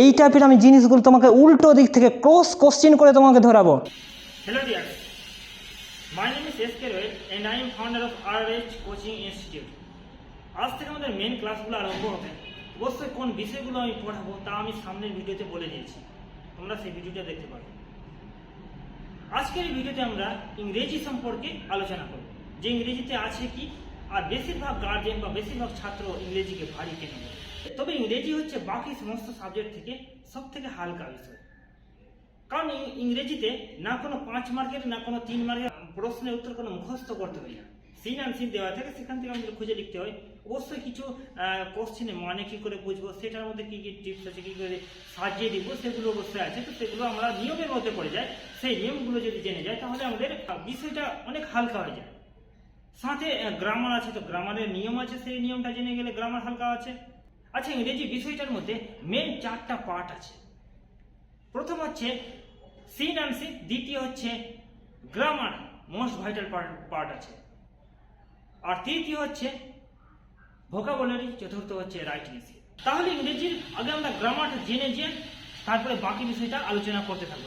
এই টাইপের আমি জিনিসগুলো তোমাকে উল্টো দিক থেকে ক্রস কোশ্চিন করে তোমাকে ধরাবো Hello, dear. My name is S. K. Roy and I am founder of RH Coaching Institute. আজ থেকে আমাদের মেন ক্লাসগুলো আরম্ভ হবে অবশ্যই কোন বিষয়গুলো আমি পড়াবো তা আমি সামনের ভিডিওতে বলে দিয়েছি তোমরা সেই ভিডিওটা দেখতে পারো আজকের এই ভিডিওতে আমরা ইংরেজি সম্পর্কে আলোচনা করব যে ইংরেজিতে আছে কি, আর বেশিরভাগ গার্জেন বা বেশিরভাগ ছাত্র ইংরেজিকে ভারী কেন। তবে ইংরেজি হচ্ছে বাকি সমস্ত সাবজেক্ট থেকে সব থেকে হালকা বিষয়। কারণ ইংরেজিতে না কোনো পাঁচ মার্কের, না কোনো তিন মার্কের প্রশ্নের উত্তর কোনো মুখস্থ করতে হয় না। সিন অ্যান্ড সিন দেওয়া থাকে, সেখান থেকে আমাদের খুঁজে লিখতে হয়। অবশ্যই কিছু কোশ্চেনে মানে কী করে বুঝব, সেটার মধ্যে কী কী টিপস আছে, কী করে সাজিয়ে দিব, সেগুলো অবশ্যই আছে। তো সেগুলো আমরা নিয়মের মধ্যে পড়ে যাই। সেই নিয়মগুলো যদি জেনে যাই, তাহলে আমাদের বিষয়টা অনেক হালকা হয়ে যায়। সাথে গ্রামার আছে, তো গ্রামারের নিয়ম আছে, সেই নিয়মটা জেনে গেলে গ্রামার হালকা আছে। আচ্ছা ইংরেজি বিষয়টার মধ্যে মেন চারটা পার্ট আছে। প্রথম হচ্ছে সিন অ্যান্ড সিন দ্বিতীয় হচ্ছে গ্রামার মোস্ট ভাইটাল পার্ট আছে। আর তৃতীয় হচ্ছে ভোকাবুলারি চতুর্থ হচ্ছে রাইটিং তাহলে ইংরেজির, আগে আমরা গ্রামারটা জেনে যে তারপরে বাকি বিষয়টা আলোচনা করতে থাকব।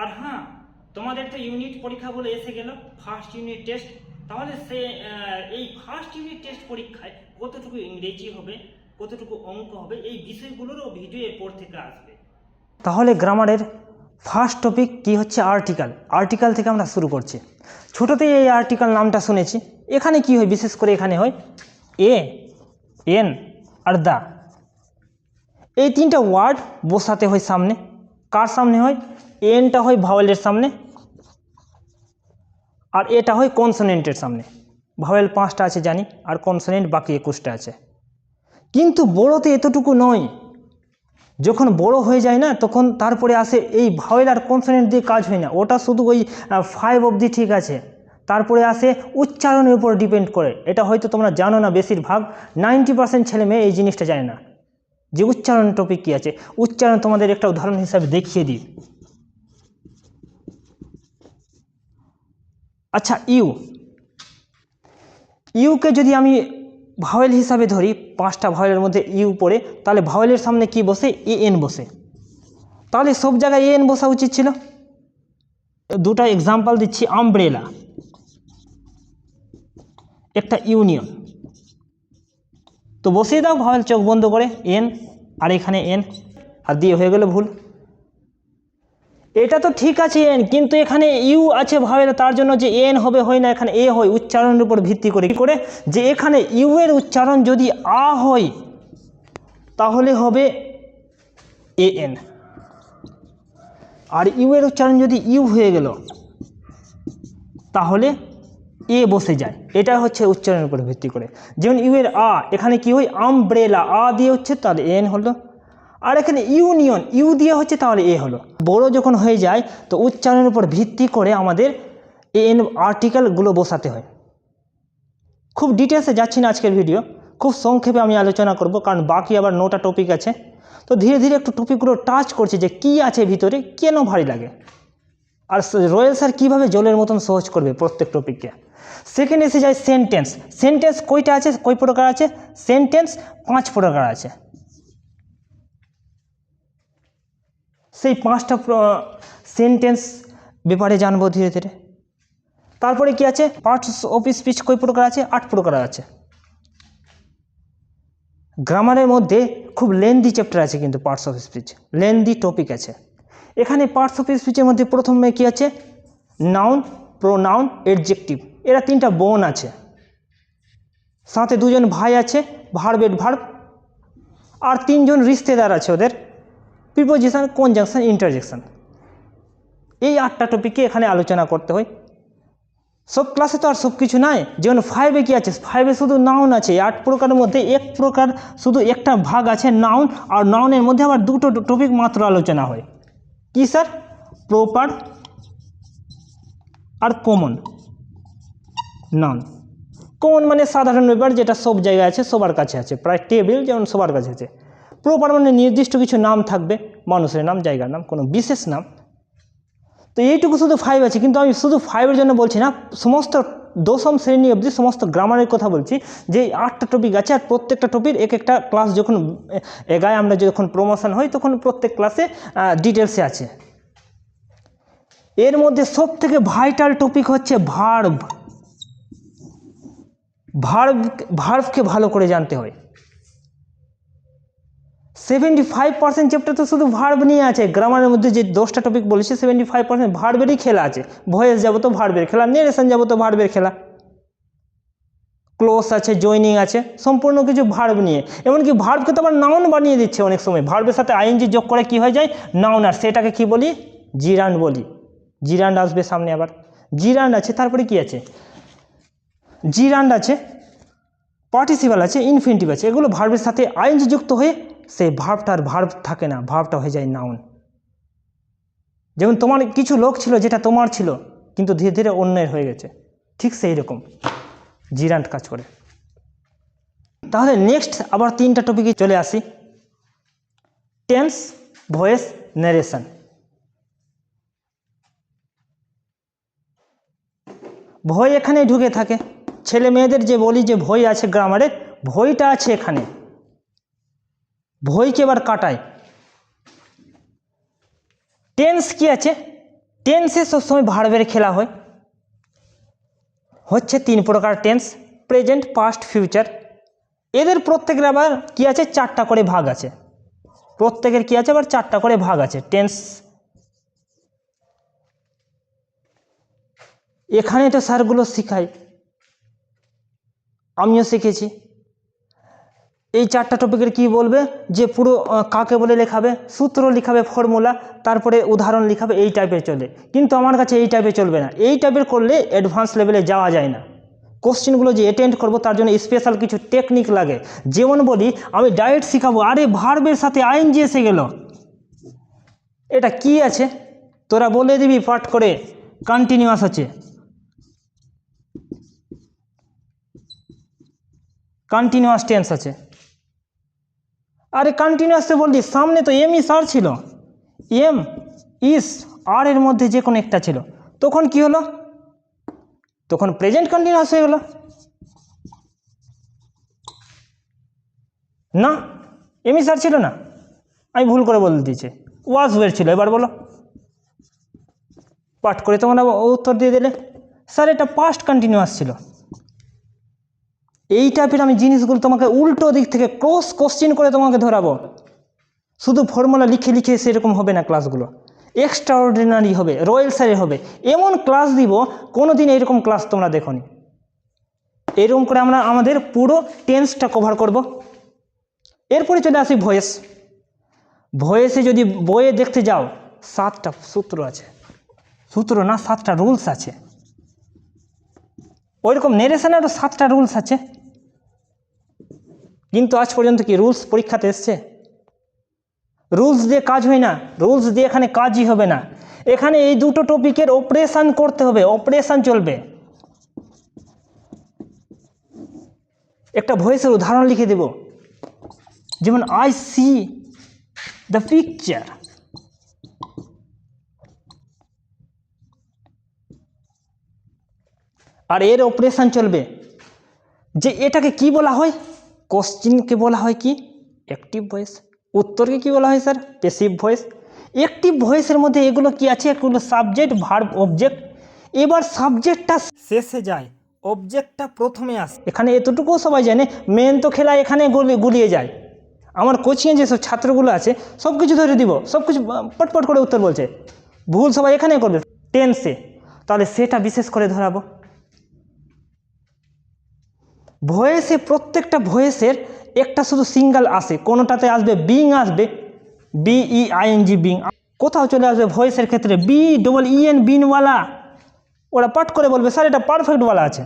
আর হ্যাঁ তোমাদের তো ইউনিট পরীক্ষা বলে এসে গেল ফার্স্ট ইউনিট টেস্ট তাহলে সে এই ফার্স্ট ইউনিট টেস্ট পরীক্ষায় কতটুকু ইংরেজি হবে? কতটুকু অঙ্ক হবে, এই বিষয়গুলোরও ভিডিও এরপর থেকে আসবে। তাহলে গ্রামারের ফার্স্ট টপিক কি হচ্ছে আর্টিকেল আর্টিকেল থেকে আমরা শুরু করছি। ছোটোতেই এই আর্টিকেল নামটা শুনেছি। এখানে কি হয়? বিশেষ করে এখানে হয় এ এন আর দা। এই তিনটা ওয়ার্ড বসাতে হয় সামনে। কার সামনে হয়? এনটা হয় ভাওয়েলের সামনে আর এটা হয় কনসোনেন্টের সামনে। ভাওয়েল পাঁচটা আছে জানি, আর কনসোনেন্ট বাকি একুশটা আছে। কিন্তু বড়তে এতটুকু নয়। যখন বড় হয়ে যায় না, তখন তারপরে আসে এই ভাওয়েল আর কনসোনেন্ট দিয়ে কাজ হয় না। ওটা শুধু ওই ফাইভ অবধি ঠিক আছে। তারপরে আসে উচ্চারণের উপর ডিপেন্ড করে। এটা হয়তো তোমরা জানো না বেশিরভাগ। নাইনটি পার্সেন্ট ছেলে মেয়ে এই জিনিসটা জানে না। যে উচ্চারণ টপিক কী আছে। উচ্চারণ তোমাদের একটা উদাহরণ হিসাবে দেখিয়ে দিই। আচ্ছা ইউ। ইউকে যদি আমি ভাওয়েল হিসাবে ধরি, পাঁচটা ভাওয়েলের মধ্যে ইউ পড়ে, তাহলে ভাওয়েলের সামনে কি বসে? এ এন বসে। তাহলে সব জায়গায় এ এন বসা উচিত ছিল। দুটো এক্সাম্পল দিচ্ছি আমব্রেলা একটা ইউনিয়ন তো বসিয়ে দাও ভাওয়েল চোখ বন্ধ করে, এন, আর এখানে এন। আর দিয়ে হয়ে গেল ভুল। এটা তো ঠিক আছে এন কিন্তু এখানে ইউ আছে ভাবেন তার জন্য যে এন হবে, হয় না এখানে এ হয়, উচ্চারণের উপর ভিত্তি করে। কি করে? যে এখানে ইউ এর উচ্চারণ যদি আ হয়, তাহলে হবে এ এন আর ইউ এর উচ্চারণ যদি ইউ হয়ে গেল, তাহলে এ বসে যায়। এটা হচ্ছে উচ্চারণের উপর ভিত্তি করে। যেমন ইউ এর আ, এখানে কি হয়? আমব্রেলা আ দিয়ে হচ্ছে, তাহলে এন হলো। আর এখানে ইউনিয়ন, ইউ দিয়ে হচ্ছে তাহলে এ হলো। বড় যখন হয়ে যায়, তো উচ্চারণের উপর ভিত্তি করে আমাদের এন আর্টিকেলগুলো বসাতে হয়। খুব ডিটেলসে যাচ্ছি না আজকের ভিডিও খুব সংক্ষেপে আমি আলোচনা করব, কারণ বাকি আবার নোটা টপিক আছে। তো ধীরে ধীরে একটু টপিকগুলো টাচ করছে যে কি আছে ভিতরে, কেন ভারী লাগে। আর রয়্যাল স্যার কীভাবে জলের মতন সহজ করবে প্রত্যেক টপিককে সেকেন্ড এসে যায় সেন্টেন্স সেন্টেন্স কয়টা আছে? কয় প্রকার আছে? সেন্টেন্স পাঁচ প্রকার আছে। সেই পাঁচটা সেন্টেন্স ব্যাপারে জানব ধীরে ধীরে। তারপরে কি আছে? পার্টস অফ স্পিচ কই প্রকার আছে? আট প্রকার আছে। গ্রামারের মধ্যে খুব লেন্দি চ্যাপ্টার আছে কিন্তু parts of speech lengthy topic আছে। এখানে পার্টস অফ স্পিচের মধ্যে প্রথমে কি আছে? নাউন প্রোনাউন এডজেক্টিভ এরা তিনটা বোন আছে। সাথে দুজন ভাই আছে ভার্ব এড ভার্ব আর তিনজন রিস্তেদার আছে ওদের। প্রিপোজিশন কনজাংশন ইন্টারজেকশন এই আটটা টপিকে এখানে আলোচনা করতে হয়। সব ক্লাসে তো আর সব কিছু নাই। যেমন ফাইভে কি আছে? ফাইভে শুধু নাউন আছে। আট প্রকারের মধ্যে এক প্রকার শুধু একটা ভাগ আছে নাউন আর নাউনের মধ্যে আবার দুটো টপিক মাত্র আলোচনা হয়। কি স্যার প্রপার আর কমন নাউন কমন মানে সাধারণ ব্যাপার যেটা সব জায়গায় আছে, সবার কাছে আছে। প্রায় টেবিল যেমন সবার কাছে আছে। প্রপার মানে নির্দিষ্ট কিছু নাম থাকবে, মানুষের নাম, জায়গার নাম, কোনো বিশেষ নাম। তো এইটুকু শুধু ফাইভ আছে, কিন্তু আমি শুধু ফাইভের জন্য বলছি না, সমস্ত দশম শ্রেণি অবধি সমস্ত গ্রামারের কথা বলছি, যে আটটা টপিক আছে আর প্রত্যেকটা টপিক এক একটা ক্লাস যখন এগায় আমরা যখন প্রমোশন হই তখন প্রত্যেক ক্লাসে ডিটেলসে আছে। এর মধ্যে সব থেকে ভাইটাল টপিক হচ্ছে ভার্ভ ভার্ব ভার্ভকে ভালো করে জানতে হয়। সেভেন্টি ফাইভ পার্সেন্ট চ্যাপ্টার তো শুধু ভার্ব নিয়ে আছে। গ্রামারের মধ্যে যে দশটা টপিক বলেছি সেভেন্টি ফাইভ পার্সেন্ট ভার্বেরই খেলা আছে। ভয়েস যাব তো ভার্বের খেলা নেরেশন যাব তো ভার্বের খেলা। ক্লোজ আছে জয়নিং আছে, সম্পূর্ণ কিছু ভার্ব নিয়ে। এমনকি ভার্বকে তো আবার নাউন বানিয়ে দিচ্ছে অনেক সময়। ভার্বের সাথে আইএনজি যোগ করে কি হয়ে যায়? নাউন আর সেটাকে কি বলি? জিরান্ড বলি। জিরান্ড আসবে সামনে আবার। জিরান্ড আছে, তারপরে কি আছে? জিরান্ড আছে পার্টিসিপাল আছে ইনফিনিটিভ আছে। এগুলো ভার্বের সাথে আইএনজি যুক্ত হয়ে সেই ভার্বটা আর ভার্ব থাকে না ভার্বটা হয়ে যায় নাউন যেমন তোমার কিছু লোক ছিল যেটা তোমার ছিল, কিন্তু ধীরে ধীরে অন্যের হয়ে গেছে। ঠিক সেই রকম। জিরান্ট কাজ করে। তাহলে নেক্সট আবার তিনটা টপিকে চলে আসি। টেন্স ভয়েস নারেশন ভয় এখানে ঢুকে থাকে। ছেলে মেয়েদের যে বলি যে ভয় আছে গ্রামারে ভয়টা আছে এখানে। ভয়কে এবার কাটায়। টেন্স কি আছে? টেন্সে সবসময় ভার্বের খেলা হয়। হচ্ছে তিন প্রকার টেন্স প্রেজেন্ট পাস্ট ফিউচার এদের প্রত্যেকের আবার কি আছে? চারটা করে ভাগ আছে। প্রত্যেকের কি আছে? আবার চারটা করে ভাগ আছে টেন্স এখানে তো স্যারগুলো শেখায়। আমিও শিখেছি। এই চারটা টপিকের কি বলবে? যে পুরো কাকে বলে লেখাবে? সূত্র লিখাবে ফর্মুলা তারপরে উদাহরণ লিখাবে, এই টাইপের চলে। কিন্তু আমার কাছে এই টাইপের চলবে না। এই টাইপের করলে অ্যাডভান্স লেভেলে যাওয়া যায় না। কোশ্চেনগুলো যে অ্যাটেন্ড করব, তার জন্য স্পেশাল কিছু টেকনিক লাগে। যেমন বলি, আমি ডায়েট শিখাবো। আরে ভার্বের সাথে আইনজি এসে গেল। এটা কি আছে? তোরা বলে দিবি পাঠ করে। কন্টিনিউয়াস আছে। কন্টিনিউয়াস টেন্স আছে। আরে কন্টিনিউয়াসে বললি সামনে তো এম ইস আর ছিল। এম ইস আর এর মধ্যে যে কোনো একটা ছিল। তখন কি হলো? তখন প্রেজেন্ট কন্টিনিউয়াস হয়ে গেল। না এম ইস আর ছিল না। আমি ভুল করে বলে দিয়েছি। ওয়াজ ওয়ের ছিল, এবার বলো। পাঠ করে তোমরা উত্তর দিয়ে দিলে। স্যার এটা পাস্ট কন্টিনিউয়াস ছিল। এই টাইপের আমি জিনিসগুলো তোমাকে উল্টো দিক থেকে ক্রস কোশ্চেন করে তোমাকে ধরাবো। শুধু ফর্মুলা লিখে লিখে সেরকম হবে না ক্লাসগুলো এক্সট্রা অর্ডিনারি হবে রয়্যাল স্যারের হবে। এমন ক্লাস দিব কোনো দিন এরকম ক্লাস তোমরা দেখোনি। এরকম করে আমরা আমাদের পুরো টেন্সটা কভার করব। এরপরে চলে আসি ভয়েস ভয়েসে যদি বইয়ে দেখতে যাও, সাতটা সূত্র আছে। সূত্র না, সাতটা রুলস আছে। ওইরকম নেরেশনেরও সাতটা রুলস আছে। কিন্তু আজ পর্যন্ত কি রুলস পরীক্ষাতে এসছে? রুলস দিয়ে কাজ হয় না রুলস দিয়ে এখানে কাজই হবে না। এখানে এই দুটো টপিকের অপারেশান করতে হবে অপারেশান চলবে। একটা ভয়েসের উদাহরণ লিখে দেব। যেমন আই সি দ্য পিকচার আর এর অপারেশান চলবে। যে এটাকে কি বলা হয়? কোশ্চিনকে বলা হয় কি? অ্যাক্টিভ ভয়েস উত্তরকে কি বলা হয় স্যার পেসিভ ভয়েস অ্যাক্টিভ ভয়েসের মধ্যে এগুলো কি আছে? এগুলো সাবজেক্ট ভার্ব অবজেক্ট এবার সাবজেক্টটা শেষে যায়। অবজেক্টটা প্রথমে আসে। এখানে এতটুকুও সবাই জানে মেন তো খেলা এখানে গুলি, গুলিয়ে যায়। আমার কোচিংয়ে যেসব ছাত্রগুলো আছে সব কিছু ধরে দিব সব কিছু পটপট করে উত্তর বলছে। ভুল সবাই এখানে করবে টেন্সে তাহলে সেটা বিশেষ করে ধরাবো। ভয়েসে, প্রত্যেকটা ভয়েসের একটা শুধু সিঙ্গেল আসে, কোনোটাতে আসবে বিং আসবে বিই আইএনজি বিং। কোথাও চলে আসবে ভয়েসের ক্ষেত্রে বি ডবল ইএন বিনওয়ালা। ওরা পাঠ করে বলবে, স্যার, এটা পারফেক্টওয়ালা আছে।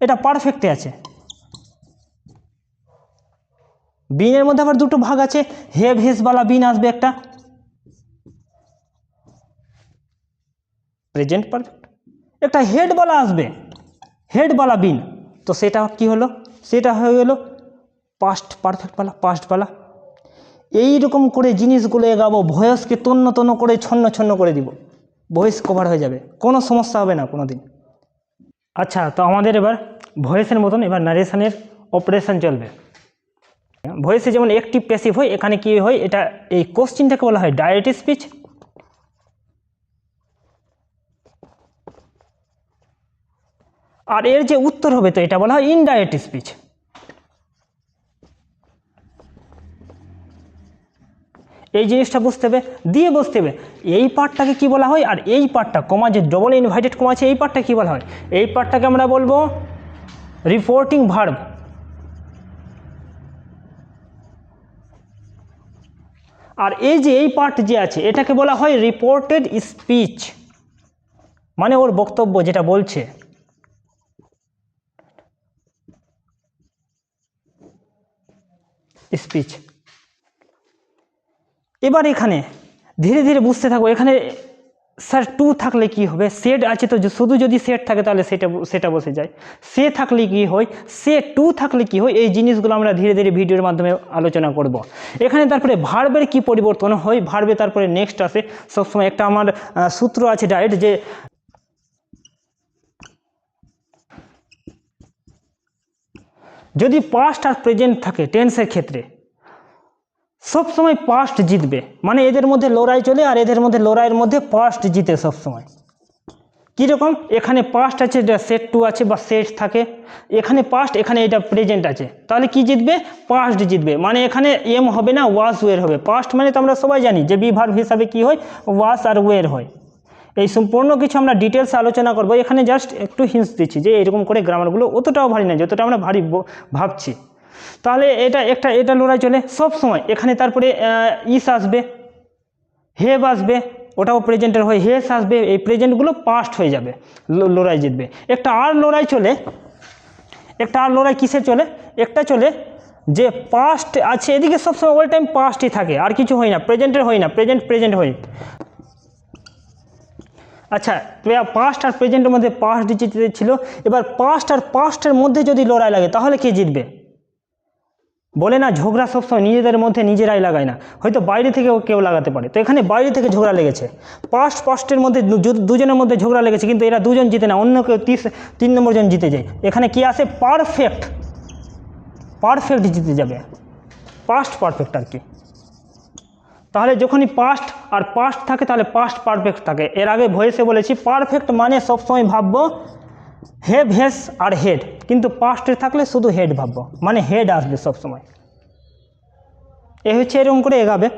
এটা পারফেক্টে আছে। বিনের মধ্যে আবার দুটো ভাগ আছে হেভ হেসওয়ালা বিন আসবে একটা। প্রেজেন্ট পারফেক্ট একটা হেডওয়ালা আসবে হেডওয়ালা বিন। তো সেটা কি হলো? সেটা হয়ে গেলো পাস্ট পারফেক্টওয়ালা পাস্টওয়ালা এই রকম করে জিনিসগুলো এগাবো ভয়েসকে তন্ন তন্ন করে, ছন্ন ছন্ন করে দিব। ভয়েস কভার হয়ে যাবে। কোনো সমস্যা হবে না কোনো দিন আচ্ছা তো আমাদের এবার ভয়েসের মতন এবার নারেশনের অপারেশন চলবে। ভয়েসে যেমন একটিভ প্যাসিভ হয়, এখানে কি হয়, এটা এই কোশ্চিনটাকে বলা হয় ডাইরেক্ট স্পিচ আর এর যে উত্তর হবে তো এটা বলা হয় ইনডাইরেক্ট স্পিচ। এই জিনিসটা বুঝতে হবে, দিয়ে বুঝতে হবে, এই পার্টটাকে কি বলা হয় আর এই পার্টটা, কমা যে ডবল ইনভাইটেড কমা আছে, এই পার্টটা কি বলা হয়? এই পার্টটাকে আমরা বলব রিপোর্টিং ভার্ব আর এই যে এই পার্ট যে আছে, এটাকে বলা হয় রিপোর্টেড স্পিচ মানে ওর বক্তব্য যেটা বলছে। স্পিচ এবার এখানে ধীরে ধীরে বুঝতে থাকব, এখানে স্যার টু থাকলে কি হবে? সেট আছে তো শুধু যদি সেট থাকে তাহলে সেটা সেটা বসে যায়। সে থাকলে কি হয়? সে টু থাকলে কি হয়? এই জিনিসগুলো আমরা ধীরে ধীরে ভিডিওর মাধ্যমে আলোচনা করব। এখানে তারপরে ভার্বের কি পরিবর্তন হয়? ভার্বে তারপরে নেক্সট আসে। সবসময় একটা আমার সূত্র আছে ডাইরেক্ট যে যদি পাস্ট আর প্রেজেন্ট থাকে টেন্সের ক্ষেত্রে সব সময় পাস্ট জিতবে। মানে এদের মধ্যে লড়াই চলে আর এদের মধ্যে লড়াইয়ের মধ্যে পাস্ট জিতে সব সময় কীরকম? এখানে পাস্ট আছে, এটা সেট টু আছে বা সেট থাকে। এখানে পাস্ট এখানে এটা প্রেজেন্ট আছে। তাহলে কি জিতবে? পাস্ট জিতবে। মানে এখানে এম হবে না ওয়াস ওয়ের হবে। পাস্ট মানে তো আমরা সবাই জানি যে বি ভার্ব হিসাবে কি হয়? ওয়াস আর ওয়ের হয়। এই সম্পূর্ণ কিছু আমরা ডিটেলস আলোচনা করব। এখানে জাস্ট একটু হিন্স দিচ্ছি যে এরকম করে গ্রামারগুলো অতটাও ভারী না, যতটা আমরা ভারী ভাবছি। তাহলে এটা একটা, এটা লড়াই চলে সব সময়। এখানে তারপরে ইস আসবে হেভ আসবে, ওটাও প্রেজেন্টের হয় হেস আসবে, এই প্রেজেন্টগুলো পাস্ট হয়ে যাবে লড়াই জিতবে। একটা আর লড়াই চলে, একটা আর লড়াই কিসে চলে? একটা চলে যে পাস্ট আছে, এদিকে সবসময় অল টাইম পাস্টই থাকে, আর কিছু হয় না প্রেজেন্টের হয় না প্রেজেন্ট প্রেজেন্ট হয়। আচ্ছা পাস্ট আর প্রেজেন্টের মধ্যে পাস্ট জিতে ছিল এবার পাস্ট আর পাস্টের মধ্যে যদি লড়াই লাগে, তাহলে কে জিতবে? বলে না, ঝগড়া সবসময় নিজেদের মধ্যে নিজেরাই লাগায় না। হয়তো বাইরে থেকেও কেউ লাগাতে পারে। তো এখানে বাইরে থেকে ঝগড়া লেগেছে। পাস্ট পাস্টের মধ্যে দুজনের মধ্যে ঝগড়া লেগেছে, কিন্তু এরা দুজন জিতে না, অন্য কেউ তিস, তিন নম্বর জন জিতে যায়। এখানে কি আসে পারফেক্ট পারফেক্ট জিতে যাবে। পাস্ট পারফেক্ট আর কি। তাহলে যখনই পাস্ট আর পাস্ট থাকে, তাহলে পাস্ট পারফেক্ট থাকে। এর আগে ভয়েসে বলেছি পারফেক্ট মানে সবসময় ভাববো হেভ হেস আর হেড, কিন্তু পাস্টে থাকলে শুধু হেড ভাববো মানে হেড আসবে সবসময়। এ হচ্ছে এরকম করে এগাবে।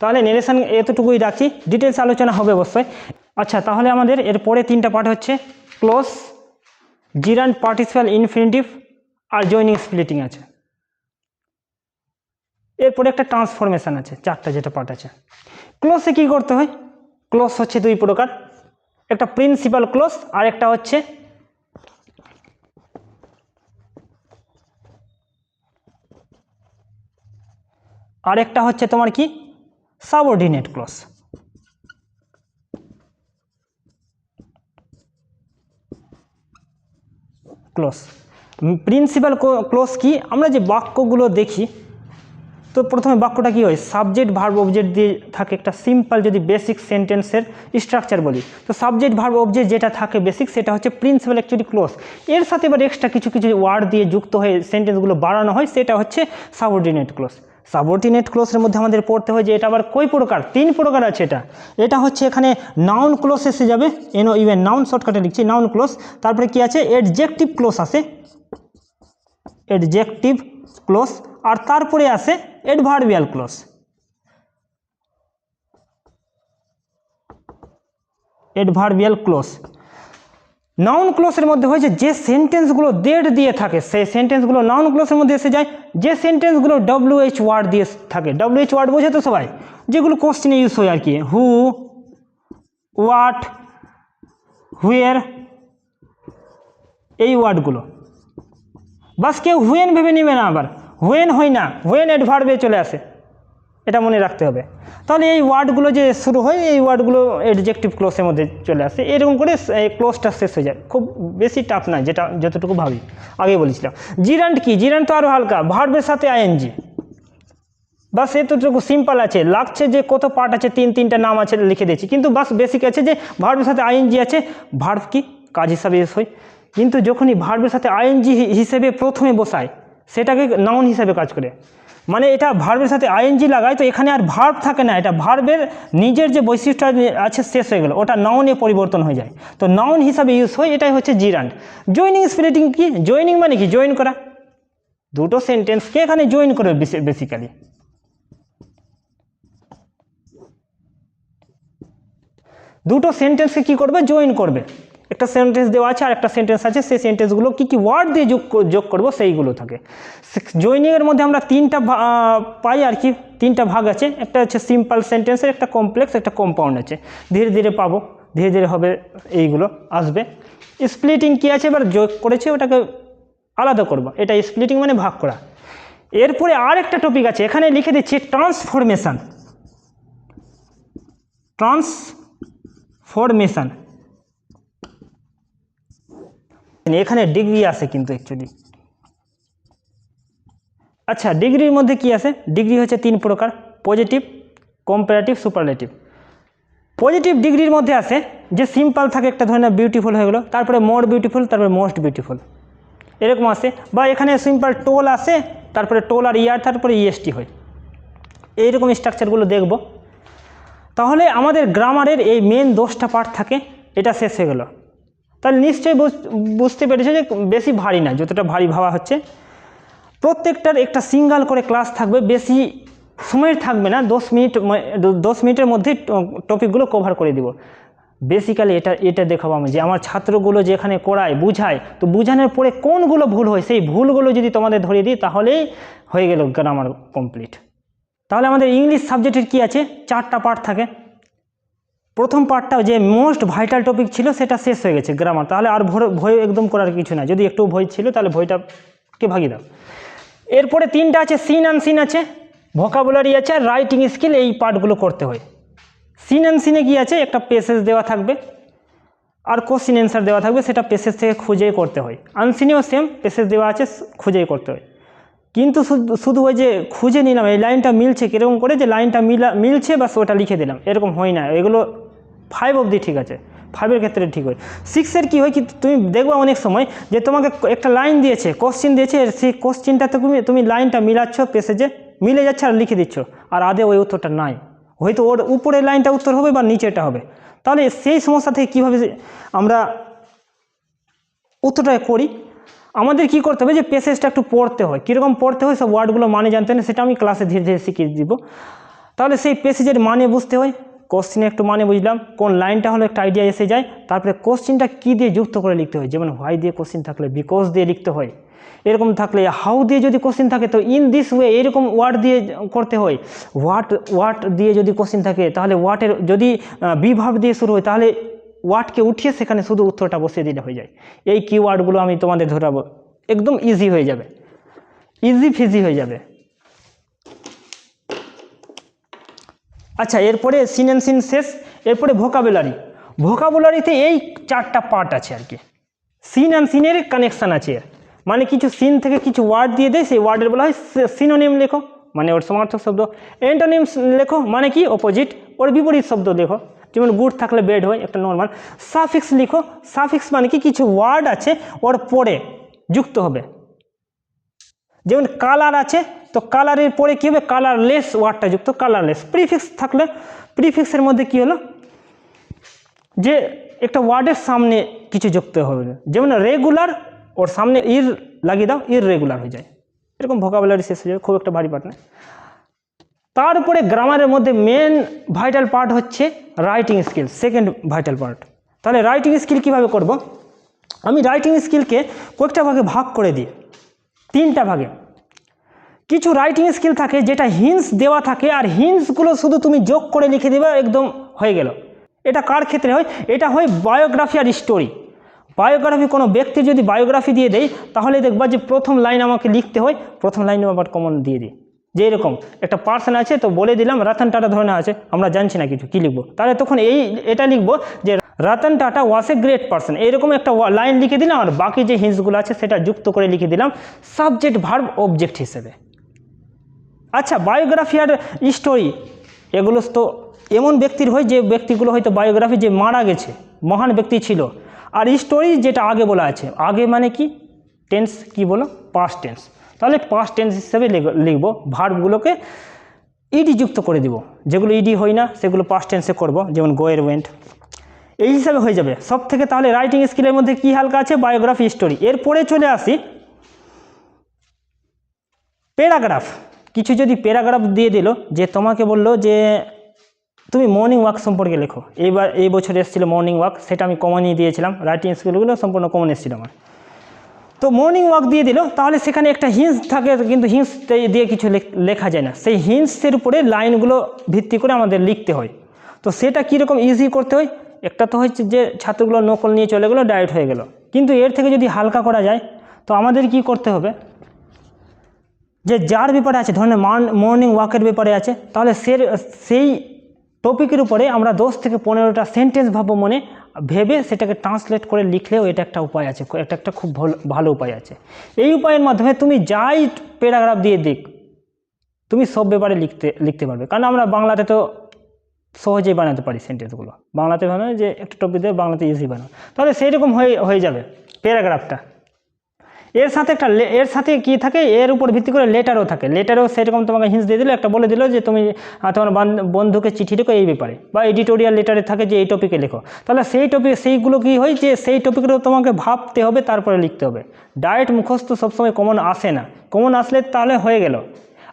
তাহলে নেরেশন এতটুকুই রাখি ডিটেলস আলোচনা হবে অবশ্যই। আচ্ছা তাহলে আমাদের এর পরে তিনটা পার্ট হচ্ছে ক্লোজ জিরান পার্টিসিপাল ইনফিনিটিভ আর জয়নিং স্প্লিটিং আছে। এরপরে একটা ট্রান্সফরমেশন আছে, চারটা যেটা পার্ট আছে। ক্লোজে কী করতে হয়? ক্লোজ হচ্ছে দুই প্রকার, একটা প্রিন্সিপাল ক্লোজ আর একটা হচ্ছে আরেকটা হচ্ছে তোমার কি? Subordinate clause clause principal clause কি? আমরা যে বাক্যগুলো দেখি, তো প্রথমে বাক্যটা কি হয়? সাবজেক্ট ভার্ব অবজেক্ট দিয়ে থাকে একটা সিম্পল যদি বেসিক সেন্টেন্সের স্ট্রাকচার বলি। তো সাবজেক্ট ভার্ব অবজেক্ট যেটা থাকে বেসিক সেটা হচ্ছে প্রিন্সিপাল অ্যাকচুয়ালি ক্লোজ এর সাথে এবার এক্সট্রা কিছু কিছু ওয়ার্ড দিয়ে যুক্ত হয়ে সেন্টেন্সগুলো বাড়ানো হয়, সেটা হচ্ছে সাবঅর্ডিনেট ক্লোজ সাবঅর্ডিনেট ক্লোজের মধ্যে আমাদের পড়তে হয় যে এটা আবার কই প্রকার? তিন প্রকার আছে এটা। এটা হচ্ছে এখানে নাউন ক্লোজ এসে যাবে এনো ইভেন নাউন শর্টকাটে লিখছি নাউন ক্লোজ তারপরে কি আছে? এডজেক্টিভ ক্লোজ আসে এডজেক্টিভ ক্লোজ আর তারপরে আসে adverbial clause adverbial clause noun ক্লোজের মধ্যে হয়েছে যে সেন্টেন্সগুলো ডেড দিয়ে থাকে, সেই সেন্টেন্সগুলো নাউন ক্লোজের মধ্যে এসে যায়, যে সেন্টেন্সগুলো ডব্লিউ এইচ ওয়ার্ড দিয়ে থাকে। ডব্লিউ এইচ ওয়ার্ড বোঝে তো সবাই? যেগুলো কোশ্চেনে ইউজ হয় আর কি হু হোয়াট হুয়ের এই ওয়ার্ডগুলো বাস কেউ হুয়েন ভেবে নেবে না আবার। হুয়েন হয় না হুয়েন অ্যাডভার্বে চলে আসে। এটা মনে রাখতে হবে। তাহলে এই ওয়ার্ডগুলো যে শুরু হয়, এই ওয়ার্ডগুলো এডজেক্টিভ ক্লোজের মধ্যে চলে আসে। এরকম করে এই ক্লোজটা শেষ হয়ে যায়। খুব বেশি টাফ না, যেটা যতটুকু ভাবি। আগে বলেছিলাম। জিরান্ট কি? জিরান্ট তো আরও হালকা। ভার্বের সাথে আইএনজি বাস এতটুকু সিম্পল আছে। লাগছে যে কত পার্ট আছে, তিন, তিনটা নাম আছে, লিখে দিয়েছি। কিন্তু বাস বেসিক আছে যে ভার্বের সাথে আইএনজি আছে। ভার্ব কি? কাজ হিসাবে ইউজ হয়। কিন্তু যখনই ভার্বের সাথে আইএনজি হিসেবে প্রথমে বসায়, সেটাকে নাউন হিসেবে কাজ করে। মানে এটা ভার্বের সাথে আইএনজি লাগায়, তো এখানে আর ভার্ব থাকে না, এটা ভার্বের নিজের যে বৈশিষ্ট্য আছে শেষ হয়ে গেল, ওটা নাউনে পরিবর্তন হয়ে যায়। তো নাউন হিসাবে ইউজ হয়, এটাই হচ্ছে জিরান্ড জয়নিং স্প্লিটিং কি? জয়নিং মানে কি? জয়েন করা। দুটো সেন্টেন্সকে এখানে জয়েন করবে বেসিক্যালি দুটো সেন্টেন্সকে কি করবে? জয়েন করবে। একটা সেন্টেন্স দেওয়া আছে আর একটা সেন্টেন্স আছে, সেই সেন্টেন্সগুলো কী কী ওয়ার্ড দিয়ে যোগ যোগ করব সেইগুলো থাকে। জয়নিংয়ের মধ্যে আমরা তিনটা পাই আর কি, তিনটা ভাগ আছে। একটা হচ্ছে সিম্পল সেন্টেন্সের একটা কমপ্লেক্স একটা কম্পাউন্ড আছে। ধীরে ধীরে পাবো, ধীরে ধীরে হবে এইগুলো, আসবে। স্প্লিটিং কী আছে? এবার যোগ করেছে, ওটাকে আলাদা করব। এটা স্প্লিটিং মানে ভাগ করা। এরপরে আর একটা টপিক আছে, এখানে লিখে দিচ্ছি ট্রান্সফরমেশন ট্রান্সফরমেশন এখানে ডিগ্রি আছে কিন্তু অ্যাকচুয়ালি আচ্ছা ডিগ্রির মধ্যে কি আছে? ডিগ্রি হচ্ছে তিন প্রকার পজিটিভ কম্পারেটিভ সুপারলেটিভ পজিটিভ ডিগ্রির মধ্যে আছে যে সিম্পল থাকে, একটা ধরে না বিউটিফুল হয়ে গেলো, তারপরে মোর বিউটিফুল তারপরে মোস্ট বিউটিফুল এরকম আসে বা এখানে সিম্পল টোল আসে তারপরে টোল আর ইয়ার তারপরে ইএসটি হয়। এইরকম স্ট্রাকচারগুলো দেখব। তাহলে আমাদের গ্রামারের এই মেন দশটা পার্ট থাকে, এটা শেষ হয়ে গেল। তাহলে নিশ্চয়ই বুঝ- বুঝতে পেরেছে যে বেশি ভারী না, যতটা ভারী ভাবা হচ্ছে। প্রত্যেকটার একটা সিঙ্গাল করে ক্লাস থাকবে, বেশি সময়ের থাকবে না, দশ মিনিট দশ মিনিটের মধ্যেই টপিকগুলো কভার করে দিব। বেসিক্যালি এটা এটা দেখাবো আমি যে আমার ছাত্রগুলো যেখানে করায়, বুঝায়, তো বুঝানোর পরে কোনগুলো ভুল হয়, সেই ভুলগুলো যদি তোমাদের ধরিয়ে দিই তাহলেই হয়ে গেল গ্রামার কমপ্লিট তাহলে আমাদের ইংলিশ সাবজেক্টের কি আছে? চারটা পার্ট থাকে। প্রথম পার্টটা যে মোস্ট ভাইটাল টপিক ছিল, সেটা শেষ হয়ে গেছে গ্রামার তাহলে আর ভয়- একদম করার কিছু না যদি একটু ভয় ছিল, তাহলে ভয়টাকে ভাগিয়ে দাও? এরপরে তিনটা আছে সিন অ্যান্ড সিন আছে ভোকাবুলারি আছে, আর রাইটিং স্কিল এই পার্টগুলো করতে হয়। সিন অ্যান্ড সিনে কী আছে? একটা পেসেজ দেওয়া থাকবে, আর কোশ্চিন অ্যান্সার দেওয়া থাকবে, সেটা পেসেজ থেকে খুঁজেই করতে হয়। আনসিনেও সেম পেসেজ দেওয়া আছে, খুঁজেই করতে হয়। কিন্তু শুধু ওই যে খুঁজে নিলাম, এই লাইনটা মিলছে কীরকম করে, যে লাইনটা মিলা, মিলছে, বাস ওটা লিখে দিলাম। এরকম হয় না। এগুলো ফাইভ অবধি ঠিক আছে। ফাইভের ক্ষেত্রে ঠিক হয়। সিক্সের কী হয় কি, তুমি দেখবে অনেক সময় যে তোমাকে একটা লাইন দিয়েছে কোশ্চিন দিয়েছে সেই কোশ্চিনটা তুমি তুমি লাইনটা মিলাচ্ছ পেসেজে মিলে যাচ্ছে আর লিখে দিচ্ছ। আর আদে ওই উত্তরটা নাই। হয়তো ওর উপরের লাইনটা উত্তর হবে বা নিচেটা হবে। তাহলে সেই সমস্যা থেকে কীভাবে আমরা উত্তরটা করি? আমাদের কি করতে হবে যে পেসেজটা একটু পড়তে হয়। কীরকম পড়তে হয় সব ওয়ার্ডগুলো মানে জানতে হয় সেটা আমি ক্লাসে ধীরে ধীরে শিখিয়ে দিব। তাহলে সেই পেসেজের মানে বুঝতে হয়। কোশ্চিনে একটু মানে বুঝলাম, কোন লাইনটা হলো একটা আইডিয়া এসে যায়, তারপরে কোশ্চিনটা কী দিয়ে যুক্ত করে লিখতে হয়? যেমন হোয়াই দিয়ে কোশ্চিন থাকলে বিকজ দিয়ে লিখতে হয়। এরকম থাকলে হাউ দিয়ে যদি কোশ্চিন থাকে, তো ইন দিস ওয়ে এরকম ওয়ার্ড দিয়ে করতে হয়। হোয়াট হোয়াট দিয়ে যদি কোশ্চিন থাকে, তাহলে হোয়াটের যদি বিভাব দিয়ে শুরু হয়, তাহলে ওয়ার্ডকে উঠিয়ে সেখানে শুধু উত্তরটা বসিয়ে দিলে হয়ে যায়। এই কিওয়ার্ডগুলো আমি তোমাদের ধরাবো। একদম ইজি হয়ে যাবে। ইজি ফিজি হয়ে যাবে। আচ্ছা এরপরে সিন সিন শেষ, এরপরে ভোকাবুলারি ভোকাবুলারিতে এই চারটা পার্ট আছে আর কি। সিন অ্যান্ড সিনের কানেকশান আছে এর। মানে কিছু সিন থেকে কিছু ওয়ার্ড দিয়ে দেয়, সেই ওয়ার্ডের বলা হয় সিনোনিম লেখো মানে ওর সমার্থক শব্দ। অ্যান্টোনিমস লেখো মানে কি? অপোজিট ওর বিপরীত শব্দ লেখো যেমন গুড থাকলে বেড হয়, একটা নর্মাল সাফিক্স লিখো সাফিক্স মানে কি? কিছু ওয়ার্ড আছে, ওর পরে যুক্ত হবে। যেমন কালার আছে, তো কালারের পরে কী হবে? কালারলেস ওয়ার্ডটা যুক্ত কালারলেস প্রিফিক্স থাকলে প্রিফিক্সের মধ্যে কী হলো? যে একটা ওয়ার্ডের সামনে কিছু যুক্ত হবে। যেমন রেগুলার ওর সামনে ইর লাগিয়ে দাও ইর রেগুলার হয়ে যায়। এরকম ভোকাবুলারি শেষ হয়ে যাবে, খুব একটা ভারী পার্ট না তারপরে গ্রামারের মধ্যে মেন ভাইটাল পার্ট হচ্ছে writing skill second vital part তাহলে রাইটিং স্কিল কীভাবে করব? আমি রাইটিং স্কিলকে কয়েকটা ভাগে ভাগ করে দিই। তিনটা ভাগে। কিছু রাইটিং স্কিল থাকে যেটা হিন্স দেওয়া থাকে, আর হিন্সগুলো শুধু তুমি যোগ করে লিখে দেবে, একদম হয়ে গেল। এটা কার ক্ষেত্রে হয়? এটা হয় বায়োগ্রাফি আর স্টোরি বায়োগ্রাফি কোনো ব্যক্তির যদি বায়োগ্রাফি দিয়ে দেয়, তাহলে দেখবা যে প্রথম লাইন আমাকে লিখতে হয়, প্রথম লাইনে আবার কমন দিয়ে দিই। যে এরকম, একটা পার্সন আছে, তো বলে দিলাম, রতন টাটা ধরনের আছে, আমরা জানছি না কিছু, কী লিখব? তাহলে তখন এই, এটা লিখব যে Ratan Tata was a great person এরকম একটা লাইন লিখে দিলাম আর বাকি যে হিন্সগুলো আছে সেটা যুক্ত করে লিখে দিলাম। সাবজেক্ট ভার্ব অবজেক্ট হিসেবে। আচ্ছা বায়োগ্রাফি আর স্টোরি এগুলো তো এমন ব্যক্তির হয় যে ব্যক্তিগুলো হয়তো বায়োগ্রাফি যে মারা গেছে, মহান ব্যক্তি ছিল। আর স্টোরি যেটা আগে বলা আছে, আগে মানে কি? টেন্স কি বলো? পাস্ট টেন্স তাহলে পাস্ট টেন্স হিসেবে লিখ- লিখব ভার্বগুলোকে ইডি যুক্ত করে দিব। যেগুলো ইডি হয় না, সেগুলো পাস্ট টেন্সে করব, যেমন গোয়ের ওয়েন্ট এই হিসাবে হয়ে যাবে। সব থেকে তাহলে রাইটিং স্কিলের মধ্যে কি হালকা আছে? বায়োগ্রাফি স্টোরি এরপরে চলে আসি প্যারাগ্রাফ। কিছু যদি প্যারাগ্রাফ দিয়ে দিল, যে তোমাকে বলল যে তুমি মর্নিং ওয়াক সম্পর্কে লেখো। এইবার এই বছর এসেছিল মর্নিং ওয়াক সেটা আমি কমনই দিয়েছিলাম। রাইটিং স্কিলগুলো সম্পূর্ণ কমন এসেছিল আমার। তো মর্নিং ওয়াক দিয়ে দিল, তাহলে সেখানে একটা হিন্স থাকে, কিন্তু হিন্স দিয়ে কিছু লেখ- যায় না। সেই হিন্সের উপরে লাইনগুলো ভিত্তি করে আমাদের লিখতে হয়। তো সেটা কীরকম ইজি করতে হয়? একটা তো হচ্ছে যে ছাত্রগুলো নকল নিয়ে চলে গেলো ডায়েট হয়ে গেল। কিন্তু এর থেকে যদি হালকা করা যায়, তো আমাদের কি করতে হবে? যে যার ব্যাপারে আছে ধরনের ধরেন মর্নিং ওয়াকের ব্যাপারে আছে, তাহলে সে, সেই টপিকের উপরে আমরা দশ থেকে পনেরোটা সেন্টেন্স ভাববো মনে, ভেবে সেটাকে ট্রান্সলেট করে লিখলেও এটা একটা উপায় আছে, এটা একটা খুব ভালো ভালো উপায় আছে। এই উপায়ের মাধ্যমে তুমি যাই প্যারাগ্রাফ দিয়ে দিক, তুমি সব ব্যাপারে লিখতে লিখতে পারবে। কারণ আমরা বাংলাতে তো সহজেই বানাতে পারি সেন্টেন্সগুলো বাংলাতে বানানো যে একটা টপিক দিয়ে বাংলাতে ইজি বানানো তাহলে সেই রকম হয়ে হয়ে যাবে প্যারাগ্রাফটা এর সাথে একটা এর সাথে কি থাকে? এর উপর ভিত্তি করে লেটারও থাকে। লেটারও সেরকম তোমাকে হিন্স দিয়ে দিল, একটা বলে দিল যে তুমি তোমার বান- বন্ধুকে চিঠি লেখো এই ব্যাপারে বা এডিটোরিয়াল লেটারে থাকে যে এই টপিকে লেখো। তাহলে সেই টপিক সেইগুলো কি হয় যে সেই টপিকগুলো তোমাকে ভাবতে হবে, তারপরে লিখতে হবে। ডায়েট মুখস্থ সবসময় কমন আসে না। কমন আসলে তাহলে হয়ে গেল।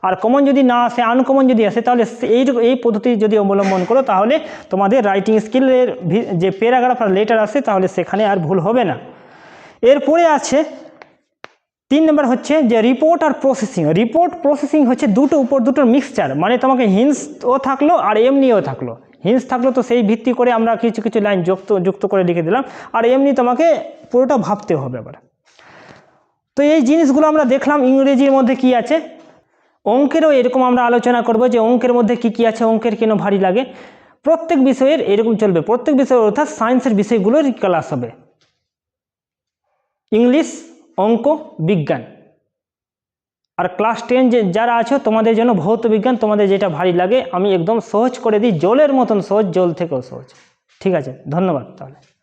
আর কমন যদি না আসে আনকমন যদি আসে, তাহলে এই এই পদ্ধতি যদি অবলম্বন করো, তাহলে তোমাদের রাইটিং স্কিলের যে প্যারাগ্রাফ আর লেটার আসে, তাহলে সেখানে আর ভুল হবে না। এরপরে আছে, তিন নম্বর হচ্ছে যে রিপোর্ট আর প্রসেসিং রিপোর্ট প্রসেসিং হচ্ছে দুটো উপর দুটোর মিক্সচার মানে তোমাকে হিন্সও থাকল আর এমনিও থাকল। হিন্স থাকল তো সেই ভিত্তি করে আমরা কিছু কিছু লাইন যুক্ত যুক্ত করে লিখে দিলাম, আর এমনি তোমাকে পুরোটা ভাবতে হবে আবার। তো এই জিনিসগুলো আমরা দেখলাম ইংরেজির মধ্যে কি আছে? অঙ্কেরও এরকম আমরা আলোচনা করব যে অঙ্কের মধ্যে কি কি আছে, অঙ্কের কেন ভারী লাগে। প্রত্যেক বিষয়ের এরকম চলবে। প্রত্যেক বিষয়ের অর্থাৎ সায়েন্সের বিষয়গুলোর ক্লাস হবে। ইংলিশ অঙ্ক, বিজ্ঞান। আর ক্লাস টেন যে যারা আছো, তোমাদের জন্য ভৌত বিজ্ঞান, তোমাদের যেটা ভারী লাগে, আমি একদম সহজ করে দিই, জলের মতন সহজ, জল থেকেও সহজ। ঠিক আছে, ধন্যবাদ তাহলে।